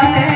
até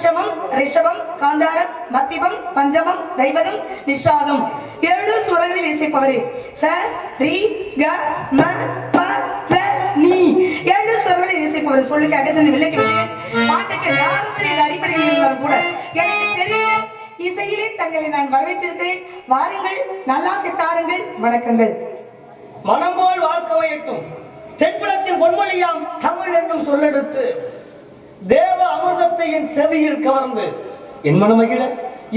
சட்சமம் ரிஷபம் காந்தாரம் மத்திபம் பஞ்சமம் தைவதம் நிஷாதம். ஏழு சுரங்களில் இசைப்பவரே ச ரி க ம ப ப நீ. ஏழு சுரங்களில் இசைப்பவர் சொல்லுக்காக தன்னை விளக்கவில்லை பாட்டுக்கு நாரதரின் அடிப்படையில் இருந்தாலும் கூட எனக்கு தெரியும் இசையிலே தங்களை நான் வரவேற்றிருக்கிறேன். வாருங்கள் நல்லா சித்தாருங்கள் வணக்கங்கள். மனம் போல் வாழ்க்கை வையட்டும் தென்புலத்தின் பொன்மொழியாம் தமிழ் என்னும் சொல்லெடுத்து தேவ அமிர்தத்தை என் செவியில் கவர்ந்து என் மனமகிழ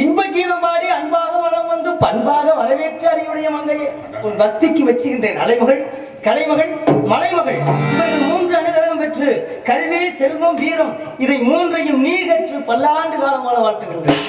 இன்ப கீதம் பாடி அன்பாக வளம் வந்து பண்பாக வரவேற்று அறிவுடைய மங்கையே. உன் பக்திக்கு வச்சுகின்றேன் அலைமகள் கலைமகள் மலைமகள். இவர்கள் மூன்று அனுகிரகம் பெற்று கல்வி செல்வம் வீரம் இதை மூன்றையும் நீ கற்று பல்லாண்டு காலம் வாழ வாழ்த்துகின்றேன்.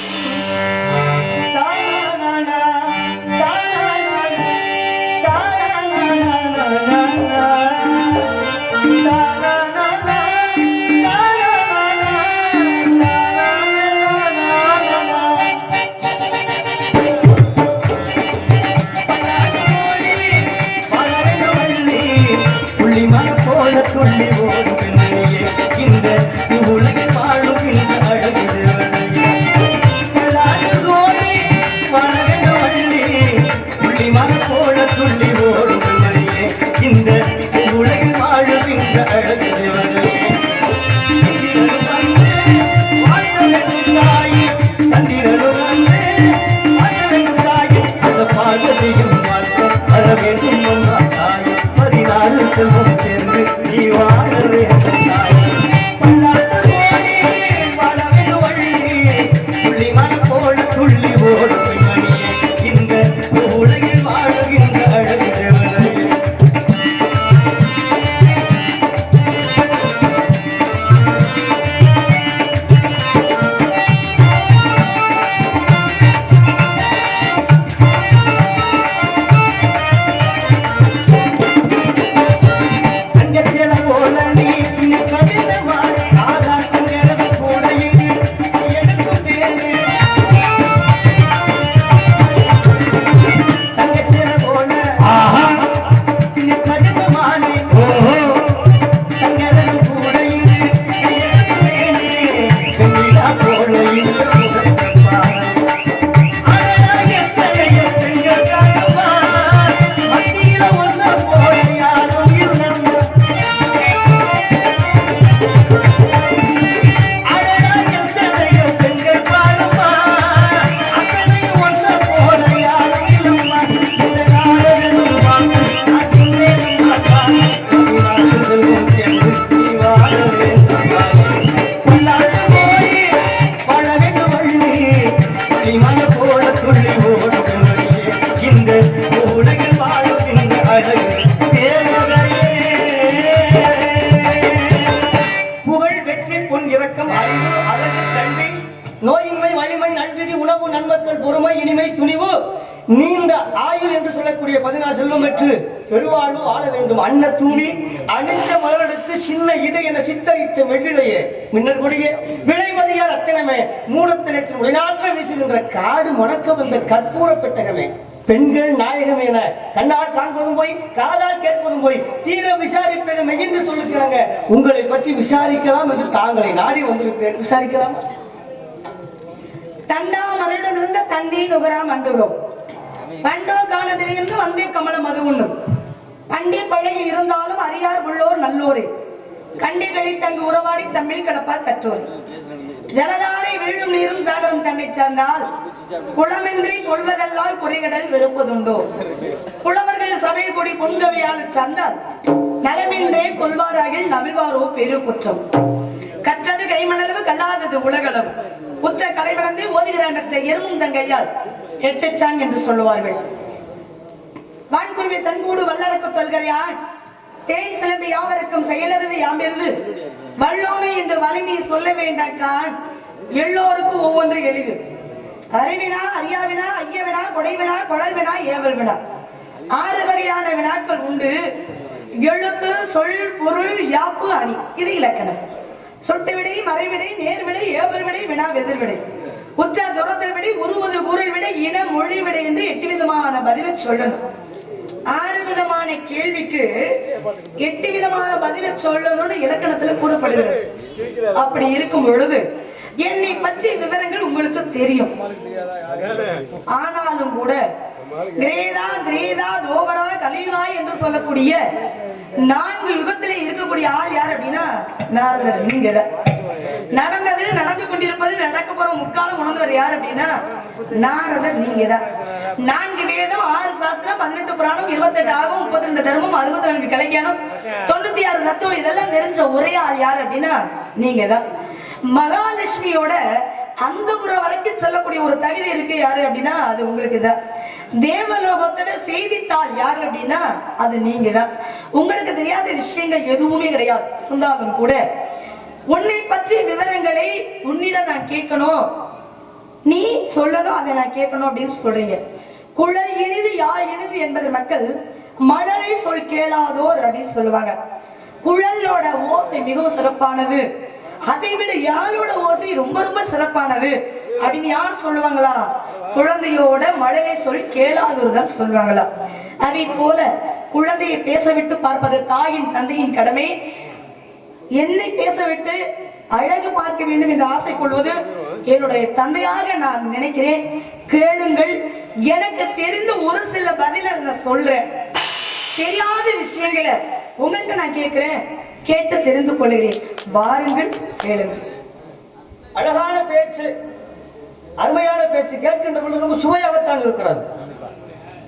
நோயின்மை நல்விதி உணவு நன்மக்கள் பொறுமை இனிமை துணிவு நீண்ட ஆயுள் என்று சொல்லக்கூடிய பதினாறு செல்வம் பெற்று பெருவாழ்வு ஆள வேண்டும். அன்ன தூவி அணிஞ்ச மலரெடுத்து சின்ன இடை என சித்தரித்த மெழிலையே மின்னர் கொடியே விளைமதியார் அத்தனமே மூடத்தினத்தில் உடனாற்ற வீசுகின்ற காடு மணக்க வந்த கற்பூர பெட்டகமே. பெண்கள் நாயகம் என கண்ணால் காண்பதும் போய் காதால் கேட்பதும் போய் தீர விசாரிப்பேன் என்று சொல்லுகிறாங்க. உங்களை பற்றி விசாரிக்கலாம் என்று தாங்களை நாடி வந்திருக்கிறேன். விசாரிக்கலாம்? தண்டா மறையிலிருந்த தந்தி நுகரா மண்டுகம் பண்டோ காணதிலிருந்து வந்தே கமலம் அது உண்ணும் பண்டி பழகி இருந்தாலும் அறியார் உள்ளோர் நல்லோரே. கண்டிகளை தங்கு உறவாடி தம்மில் கலப்பார் கற்றோர். ஜலதாரை வீழும் நீரும் சாகரும் தன்னை சார்ந்தால் குளமின்றி கொள்வதெல்லாம் குறைகடல் வெறுப்பதுண்டோ. புலவர்கள் சபை கொடி பொன்கவியால் சார்ந்தால் நலமின்றே கொள்வாராகில் நவிழ்வாரோ பெரு குற்றம் கற்றது கைமணளவு கல்லாதது உலகளவு. உற்ற கலைமணந்து ஓதுகிற அண்டத்தை எருமும் தங்கையால் எட்டுச்சான் என்று சொல்லுவார்கள். வான்குருவி தன்கூடு வல்லரக்கு தொல்கிறையா தேன் சிலம்பி யாவருக்கும் செயலறிவு யாம்பிருந்து வல்லோமை என்று வலிமை சொல்ல வேண்டாக்கான் எல்லோருக்கும் ஒவ்வொன்று எளிது. அறிவினா அறியாவினா ஐயவினா கொடைவினா குழல்வினா ஏவல் வினா ஆறு வகையான வினாக்கள் உண்டு. எழுத்து சொல் பொருள் யாப்பு அணி. இது இலக்கணம். சொட்டு விடை மறைவிடை நேர்விடை ஏவல் விடை வினா எதிர்விடை உற்ற துரத்தல் விடை உருவது கூறல் விடை இன மொழி விடை என்று எட்டு விதமான பதிலை சொல்லணும். ஆறு விதமான கேள்விக்கு எட்டு விதமான பதிலை சொல்லணும்னு இலக்கணத்துல கூறப்படுகிறது. அப்படி இருக்கும் பொழுது என்னை பற்றிய விவரங்கள் உங்களுக்கு தெரியும். ஆனாலும் கூட கிரேதா திரேதா தோபரா கலியுகா என்று சொல்லக்கூடிய நான்கு யுகத்திலே இருக்கக்கூடிய ஆள் யார் அப்படின்னா நாரதர். நீங்க நடந்தது நடந்து கொண்டிருப்பது நடக்க போற முக்காலம் உணர்ந்தவர் யார் அப்படின்னா நாரதர். நீங்க தான் நான்கு வேதம் ஆறு சாஸ்திரம் பதினெட்டு புராணம் இருபத்தெட்டு ஆகும் முப்பத்தி ரெண்டு தர்மம் அறுபத்தி நான்கு கலைஞானம் தொண்ணூத்தி ஆறு தத்துவம் இதெல்லாம் தெரிஞ்ச ஒரே ஆள் யார் அப்படின்னா நீங்க தான் மகாலட்சுமியோட அந்த வரைக்கும் சொல்லக்கூடிய ஒரு தகுதி இருக்கு யாரு அப்படின்னா அது உங்களுக்கு தான் தேவலோகத்தோட செய்தித்தாள் யாரு அப்படின்னா அது நீங்க தான் உங்களுக்கு தெரியாத விஷயங்கள் எதுவுமே கிடையாது. இருந்தாலும் கூட உன்னை பற்றிய விவரங்களை உன்னிடம் நான் கேட்கணும். நீ சொல்லணும் அதை நான் கேட்கணும் அப்படின்னு சொல்றீங்க. குழல் இனிது யாழ் இனிது என்பது மக்கள் மழலை சொல் கேளாதோர் அப்படின்னு சொல்லுவாங்க. குழலோட ஓசை மிகவும் சிறப்பானது. அதை விட யாரோட ஓசை ரொம்ப ரொம்ப சிறப்பானது? அப்படின்னு யார் சொல்லுவாங்களா? குழந்தையோட மழையை சொல் கேளாதோர் தான் சொல்லுவாங்களா? அதை போல குழந்தையை பேச விட்டு பார்ப்பது தாயின் தந்தையின் கடமை. என்னை பேச விட்டு அழகு பார்க்க வேண்டும் என்று ஆசை கொள்வது என்னுடைய தந்தையாக நான் நினைக்கிறேன். கேளுங்கள் எனக்கு தெரிந்த ஒரு சில பதில நான் சொல்றேன். தெரியாத விஷயங்களை உங்கள்கிட்ட நான் கேட்கிறேன் கேட்டு தெரிந்து கொள்கிறேன். வாருங்கள் கேளுங்கள். அழகான பேச்சு அருமையான பேச்சு கேட்கின்ற பொழுது ரொம்ப சுவையாகத்தான் இருக்கிறது.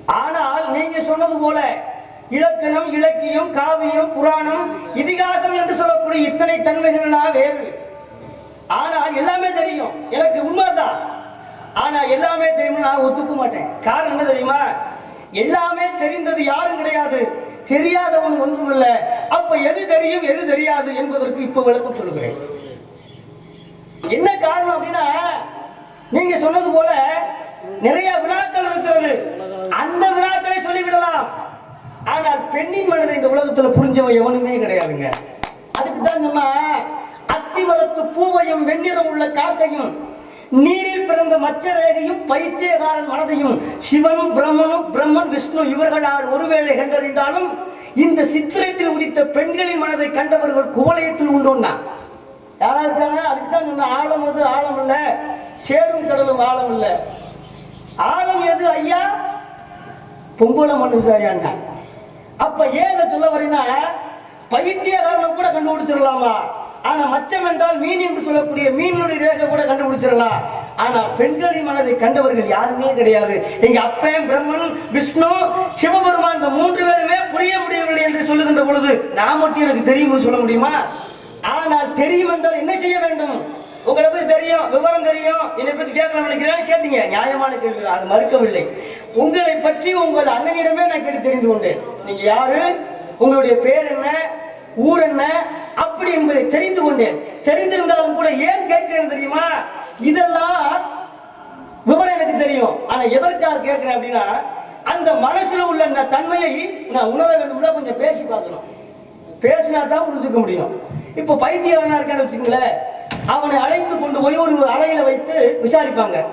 ஆனால் நீங்க சொன்னது போல இலக்கணம் இலக்கியம் காவியம் புராணம் இதிகாசம் என்று சொல்லக்கூடிய இத்தனை தன்மைகள்லாம் வேறு. ஆனால் எல்லாமே தெரியும். எனக்கு உண்மைதான். ஆனா எல்லாமே தெரியும் நான் ஒத்துக்க மாட்டேன். காரணம் என்ன தெரியுமா? எல்லாமே தெரிந்தது யாரும் கிடையாது. தெரியாதவன் ஒன்றுமில்லை. அப்ப எது தெரியும் எது தெரியாது என்பதற்கு இப்ப விளக்கம் சொல்லுகிறேன். என்ன காரணம் அப்படின்னா நீங்க சொன்னது போல நிறைய வினாக்கள் இருக்கிறது. அந்த வினாக்களை சொல்லிவிடலாம். ஆனால் பெண்ணின் மனதை இந்த உலகத்துல புரிஞ்சவன் எவனுமே கிடையாதுங்க. அதுக்கு தான் சொன்னா அத்திமரத்து பூவையும் வெண்ணிறம் உள்ள காக்கையும் நீரில் பிறந்த மச்சரேகையும் பைத்தியகாரன் மனதையும் சிவனும் பிரம்மனும் பிரம்மன் விஷ்ணு இவர்களால் ஒருவேளை கண்டறிந்தாலும் இந்த சித்திரத்தில் உதித்த பெண்களின் மனதை கண்டவர்கள் குவலயத்தில் உண்டோன்னா யாரா இருக்காங்க? அதுக்கு தான் சொன்ன ஆழம் அது ஆழம் இல்ல. சேரும் கடலும் ஆழம் இல்ல. ஆழம் எது ஐயா? பொம்பளை மனுஷாரியாங்க அப்ப ஏன் சொல்ல வரீங்கன்னா பைத்தியகாரனை கூட கண்டுபிடிச்சிடலாமா? ஆனால் மச்சம் என்றால் மீன் என்று சொல்லக்கூடிய மீனுடைய ரேகை கூட கண்டுபிடிச்சிடலாம். ஆனால் பெண்களின் மனதை கண்டவர்கள் யாருமே கிடையாது. எங்க அப்பன் பிரம்மன் விஷ்ணு சிவபெருமான் இந்த மூன்று பேருமே புரிய முடியவில்லை என்று சொல்லுகின்ற பொழுது நான் மட்டும் எனக்கு தெரியும்னு சொல்ல முடியுமா? ஆனால் தெரியும் என்றால் என்ன செய்ய வேண்டும்? உங்களை பத்தி தெரியும் விவரம் தெரியும். என்னை பத்தி கேட்கலாம் நினைக்கிறேன். கேட்டீங்க. நியாயமான கேள்வி அது மறுக்கவில்லை. உங்களை பற்றி உங்கள் அண்ணனிடமே நான் கேட்டு தெரிந்து கொண்டேன். நீங்க யாரு? உங்களுடைய பேர் என்ன? ஊர் என்ன? அப்படி என்பதை தெரிந்து கொண்டேன். தெரிந்திருந்தாலும் கூட ஏன் கேட்கிறேன் தெரியுமா? இதெல்லாம் விவரம் எனக்கு தெரியும். ஆனா எதற்காக கேட்கிறேன் அப்படின்னா அந்த மனசுல உள்ள அந்த தன்மையை நான் உணர வேண்டும்னா கொஞ்சம் பேசி பார்க்கணும். பேசினா தான் புரிஞ்சுக்க முடியும். இப்போ பைத்தியவனா இருக்கான்னு வச்சுக்கோங்களேன். அவனை அழைத்து கொண்டு போய் ஒரு அறையில வைத்து விசாரிப்பாங்க.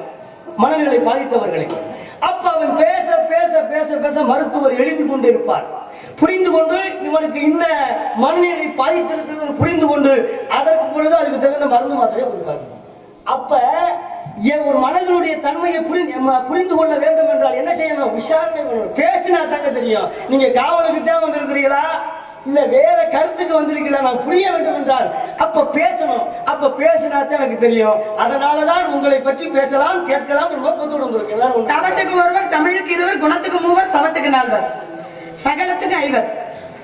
மனநிலை பாதித்தவர்களை. அப்ப அவன் பேச பேச பேச பேச மருத்துவர் எழுதி கொண்டிருப்பார். புரிந்து கொண்டு இவனுக்கு இந்த மனநிலை பாதித்திருக்கிறது புரிந்து கொண்டு அதற்கு பிறகு அதுக்கு தகுந்த மருந்து மாத்திரையை கொடுப்பார். அப்ப என் ஒரு மனதினுடைய தன்மையை புரிந்து புரிந்து கொள்ள வேண்டும் என்றால் என்ன செய்யணும்? விசாரணை வேணும் பேசினா தாங்க தெரியும். நீங்க காவலுக்கு தான் வந்திருக்கிறீங்களா? இல்லை வேற கருத்துக்கு வந்திருக்கல நான் புரிய வேண்டும் என்றால் அப்போ பேசணும். அப்போ பேசினா தான் எனக்கு தெரியும். அதனாலதான் உங்களை பற்றி பேசலாம் கேட்கலாம் நோக்கத்தோடு உங்களுக்கு எல்லாரும் தவத்துக்கு ஒருவர் தமிழுக்கு இருவர் குணத்துக்கு மூவர் சவத்துக்கு நால்வர். சகலத்துக்கு ஐவர்.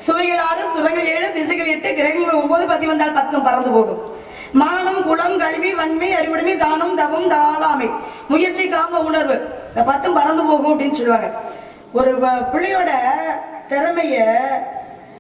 சுவைகள் ஆறு சுரங்கள் ஏழு திசைகள் எட்டு கிரகங்கள் ஒன்பது பசி வந்தால் பத்தும் பறந்து போகும். மானம் குலம் கல்வி வன்மை அறிவுடைமை தானம் தவம் தாளாமை. முயற்சி காம உணர்வு. இந்த பத்தும் பறந்து போகும் அப்படின்னு சொல்லுவாங்க. ஒரு பிள்ளையோட திறமையை